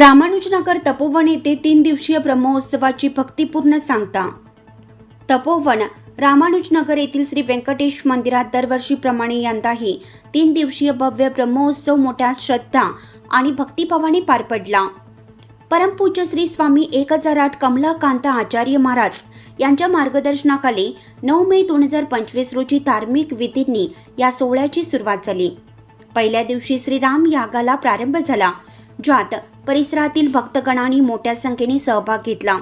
रामानुजनगर तपोवन येथे तीन दिवसीय ब्रह्मोत्सवाची भक्तिपूर्ण सांगता. तपोवन रामानुजनगर येथील श्री व्यंकटेश मंदिरात दरवर्षीप्रमाणे यंदाही तीन दिवसीय भव्य ब्रह्मोत्सव मोठ्या श्रद्धा आणि भक्तिभावाने पार पडला. परमपूज्य श्री स्वामी एक हजार आठ कमलाकांत आचार्य महाराज यांच्या मार्गदर्शनाखाली नऊ मे दोन हजार पंचवीस रोजी धार्मिक विधींनी या सोहळ्याची सुरुवात झाली. पहिल्या दिवशी श्रीराम यागाला प्रारंभ झाला ज्यात परिसरातील भक्तगणांनी मोठ्या संख्येने सहभाग घेतला.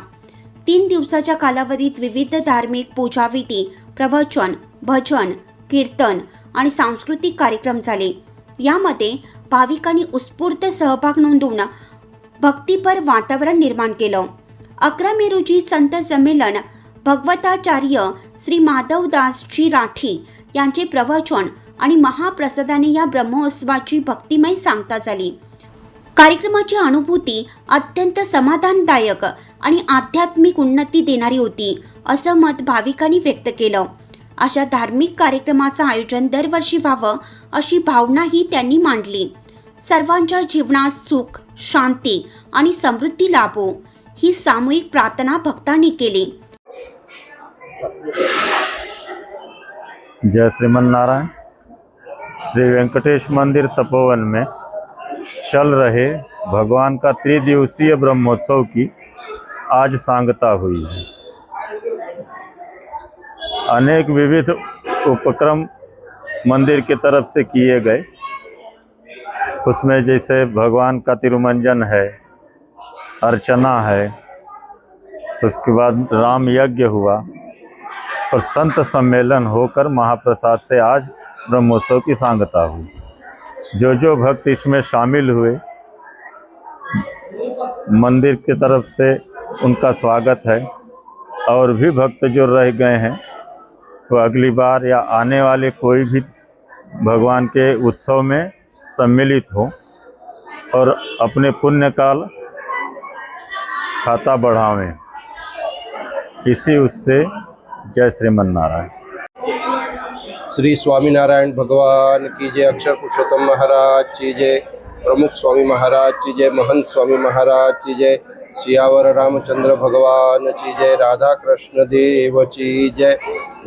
तीन दिवसाच्या कालावधीत विविध धार्मिक पूजाविधी प्रवचन भजन कीर्तन आणि सांस्कृतिक कार्यक्रम झाले. यामध्ये भाविकांनी उत्स्फूर्त सहभाग नोंदवून भक्तिपर वातावरण निर्माण केलं. अकरा मे रोजी संत संमेलन भगवताचार्य श्री माधवदासजी राठी यांचे प्रवचन आणि महाप्रसादाने या ब्रह्मोत्सवाची भक्तिमय सांगता झाली. कार्यक्रमाची अनुभूती अत्यंत समाधानदायक आणि आध्यात्मिक उन्नती देणारी होती असं मत भाविकांनी व्यक्त केलं. अशा धार्मिक कार्यक्रमाचं आयोजन दरवर्षी व्हावं अशी भावनाही त्यांनी मांडली. सर्वांच्या जीवनात सुख शांती आणि समृद्धी लाभो ही सामूहिक प्रार्थना भक्तांनी केली. जय श्रीमन नारायण श्री वेंकटेश मंदिर तपोवन में चल रहे भगवान का त्रिदिवसीय ब्रह्मोत्सव की आज सांगता हुई है। अनेक विविध उपक्रम मंदिर की तरफ़ से किए गए। उसमें जैसे भगवान का तिरुमंजन है, अर्चना है, उसके बाद राम यज्ञ हुआ और संत सम्मेलन होकर महाप्रसाद से आज ब्रह्मोत्सव की सांगता हुई। जो जो भक्त इसमें शामिल हुए, मंदिर की तरफ़ से उनका स्वागत है। और भी भक्त जो रह गए हैं, वो तो अगली बार या आने वाले कोई भी भगवान के उत्सव में सम्मिलित हो और अपने पुण्य काल खाता बढ़ावें। इसी उससे जय श्रीमन नारायण श्री स्वामीनारायण भगवान की जय अक्षर पुरुषोत्तम महाराज की जय। प्रमुख स्वामी महाराज की जय महंत स्वामी महाराज की जय। सियावर रामचंद्र भगवान की जय राधा कृष्ण देव की जय।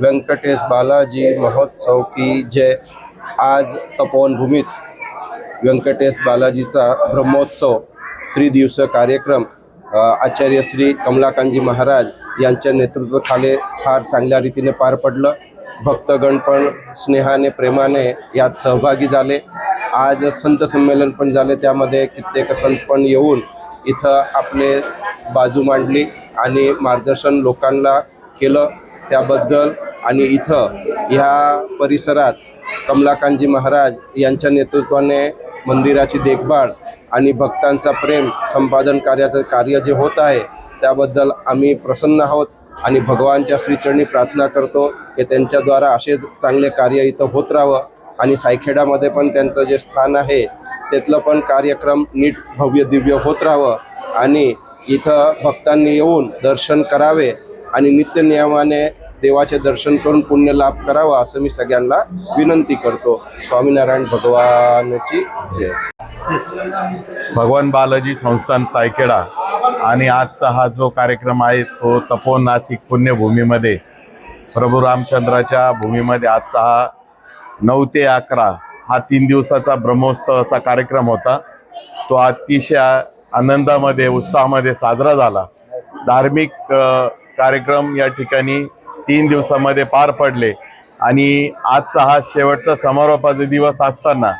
व्यंकटेश बालाजी महोत्सव की जय। आज तपोवनभूमीत व्यंकटेश बालाजीचा ब्रह्मोत्सव त्रिदिवसीय कार्यक्रम आचार्य श्री कमलाकांतजी महाराज यांच्या नेतृत्वाखाली फार चांगल्या रीतीने पार पडलं. भक्तगण पण स्नेहाने प्रेमाने यात सहभागी झाले. आज संत संमेलन पण झाले त्यामध्ये कित्येक संत पण येऊन इथं आपले बाजू मांडली आणि मार्गदर्शन लोकांना केलं. त्याबद्दल आणि इथं ह्या परिसरात कमलाकांतजी महाराज यांच्या नेतृत्वाने मंदिराची देखभाल आणि भक्तांचा प्रेम संपादन कार्याचं कार्य जे होत आहे त्याबद्दल आम्ही प्रसन्न आहोत. आणि भगवानच्या श्रीचरणी प्रार्थना करतो की त्यांच्याद्वारा असेच चांगले कार्य इथं होत राहावं. आणि सायखेडामध्ये पण त्यांचं जे स्थान आहे त्यातलं पण कार्यक्रम नीट भव्य दिव्य होत राहावं. आणि इथं भक्तांनी येऊन दर्शन करावे आणि नित्य नियमाने देवाचे दर्शन करून पुण्य लाभ करावा असं मी सगळ्यांना विनंती करतो. स्वामीनारायण भगवानची जय. भगवान बालाजी संस्थान सायखेडा. आणि आजचा हा जो कार्यक्रम आहे तो तपो नाशिक पुण्यभूमीमध्ये प्रभू रामचंद्राच्या भूमीमध्ये आजचा हा नऊ ते अकरा हा तीन दिवसाचा ब्रह्मोत्सवाचा कार्यक्रम होता. तो अतिशय आनंदामध्ये उत्साहामध्ये साजरा झाला. धार्मिक कार्यक्रम या ठिकाणी तीन दिवसामध्ये पार पडले. आणि आजचा हा शेवटचा समारोपाचा दिवस असताना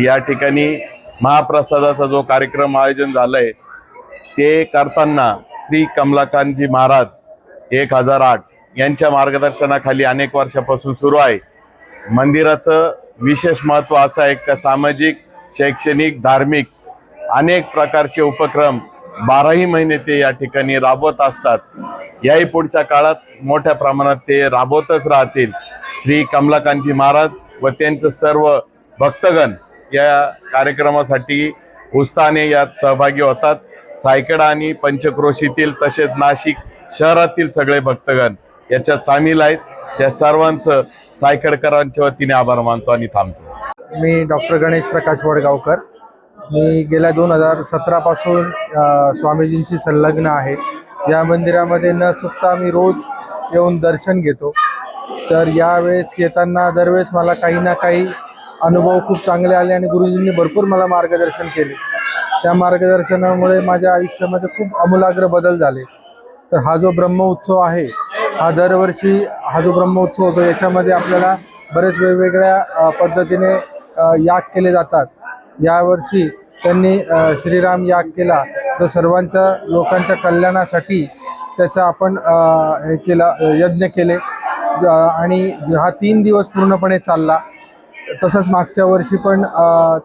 या ठिकाणी महाप्रसादाचा जो कार्यक्रम आयोजन झालंय ते करताना श्री कमलाकांतजी महाराज एक हजार आठ यांच्या मार्गदर्शनाखाली अनेक वर्षापासून सुरू आहे. मंदिराचं विशेष महत्त्व असं आहे का सामाजिक शैक्षणिक धार्मिक अनेक प्रकारचे उपक्रम बाराही महिने ते या ठिकाणी राबवत असतात. याही पुढच्या काळात मोठ्या प्रमाणात ते राबवतच राहतील. श्री कमलाकांतजी महाराज व त्यांचं सर्व भक्तगण या कार्यक्रमासाठी उत्साहाने यात सहभागी होतात. सायकडा आणि पंचक्रोशीतील तसेच नाशिक शहरातील सगळे भक्तगण याच्यात सामील आहेत. त्या सर्वांचं सायकडकरांच्या वतीने आभार मानतो आणि थांबतो. मी डॉक्टर गणेश प्रकाश वडगावकर. मी गेल्या दोन हजार सतरापासून स्वामीजींची संलग्न आहे. या मंदिरामध्ये न चुकता मी रोज येऊन दर्शन घेतो. तर यावेळेस येताना दरवेळेस मला काही ना काही अनुभव खूप चांगले आले आणि गुरुजींनी भरपूर मला मार्गदर्शन केले. त्या मार्गदर्शनामुळे माझ्या आयुष्यामध्ये खूप आमूलाग्र बदल झाले. तर हा जो ब्रह्म उत्सव आहे हा दरवर्षी हा जो ब्रह्म उत्सव होतो याच्यामध्ये आपल्याला बरेच वेगवेगळ्या पद्धतीने याग केले जातात. यावर्षी त्यांनी श्रीराम याग केला. तर सर्वांच्या लोकांच्या कल्याणासाठी त्याचा आपण हे केला यज्ञ केले. आणि ज- हा तीन दिवस पूर्णपणे चालला. तसंच मागच्या वर्षी पण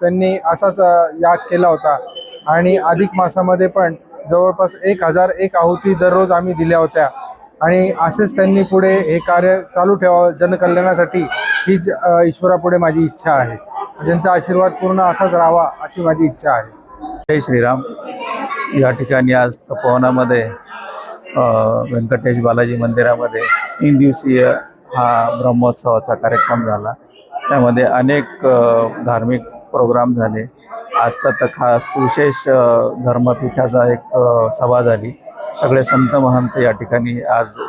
त्यांनी असाच याग केला होता. आणि अधिक मासामध्ये पण जवळपास एक हजार एक आहुती दररोज आम्ही दिल्या होत्या. आणि असेच त्यांनी पुढे हे कार्य चालू ठेवावं जनकल्याणासाठी हीच ईश्वरापुढे माझी इच्छा आहे. ज्यांचा आशीर्वाद पूर्ण असाच राहावा अशी माझी इच्छा आहे. जय श्रीराम. या ठिकाणी आज तपोवनामध्ये व्यंकटेश बालाजी मंदिरामध्ये तीन दिवसीय हा ब्रह्मोत्सवाचा कार्यक्रम झाला. त्यामध्ये अनेक धार्मिक प्रोग्राम झाले. आजचा तर खास विशेष धर्मपीठाचा एक सभा झाली. सगळे संत महंत या ठिकाणी आज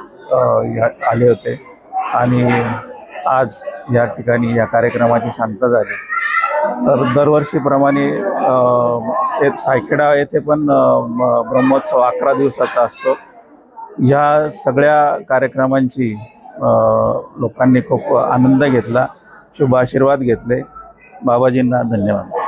या आले होते. आणि आज या ठिकाणी या कार्यक्रमाची शांत झाली. तर दरवर्षीप्रमाणे सायखेडा येथे पण ब्रह्मोत्सव अकरा दिवसाचा असतो. या सगळ्या कार्यक्रमांची लोकांनी खूप आनंद घेतला. शुभ आशीर्वाद घेतले. बाबाजींना धन्यवाद.